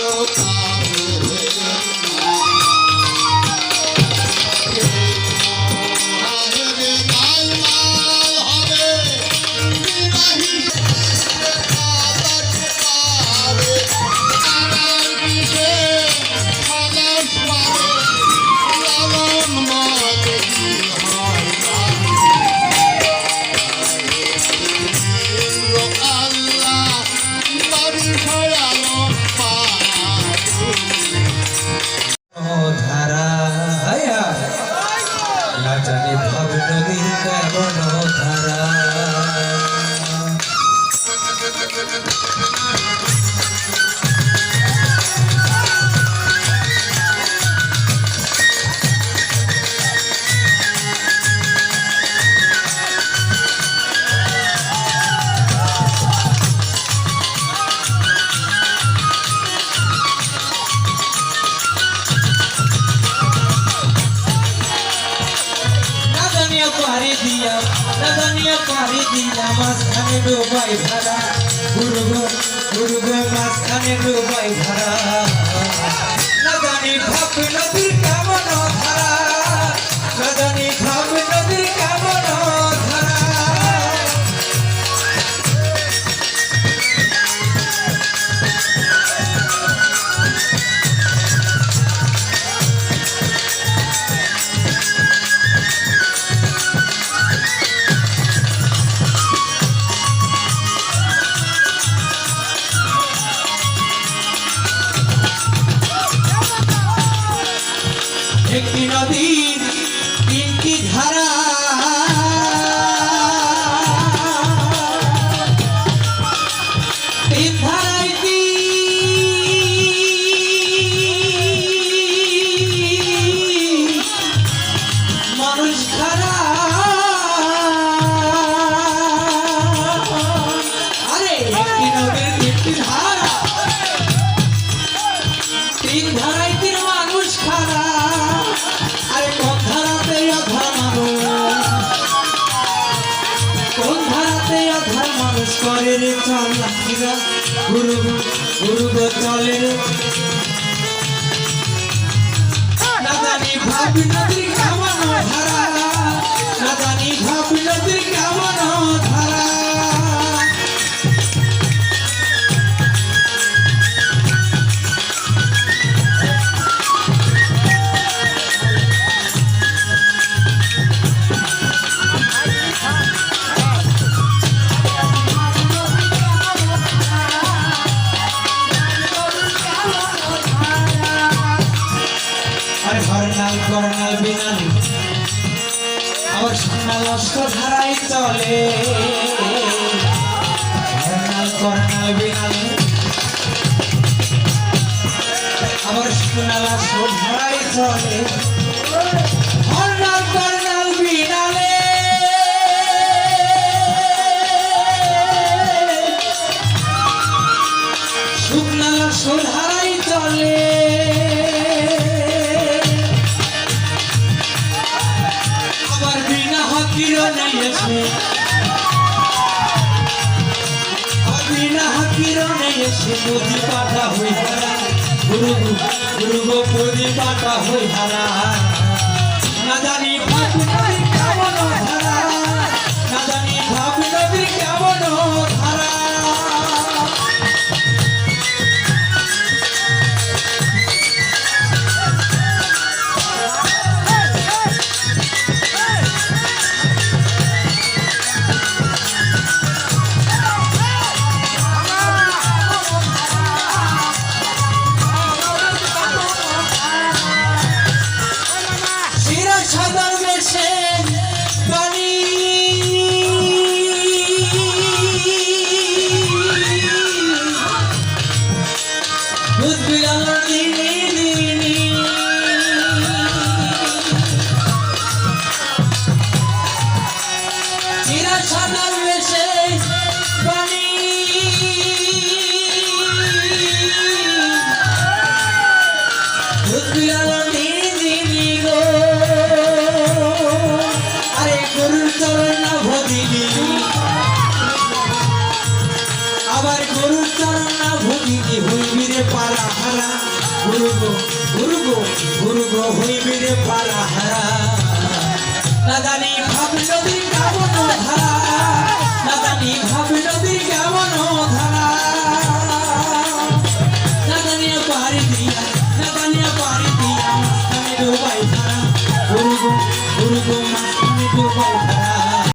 ধারা না জানিয়া পারি দিয়া মাঝখানে ডুবাই ভাড়া। ভাড়া। জানি নদীর কামনা ধারা না নদীর তিনটি ধারা মানুষ করে রে চল গুরু গুরু গো চলে আরে হরনাল করনাল বিনাল আমার সোনাল অস্ত্র ধারাই চলে। হরনাল করনাল বিনাল আমার সোনাল অস্ত্র ধারাই চলে। হরনাল করনাল নদী পাটা হই হারা। গুরু গুরু হারা। ভগিনী হইবি রে পারা হারা। গুরু গো গুরু গো গুরু হইবি রে পারা হারা। না জানি ভাব নদীর কেমন ধারা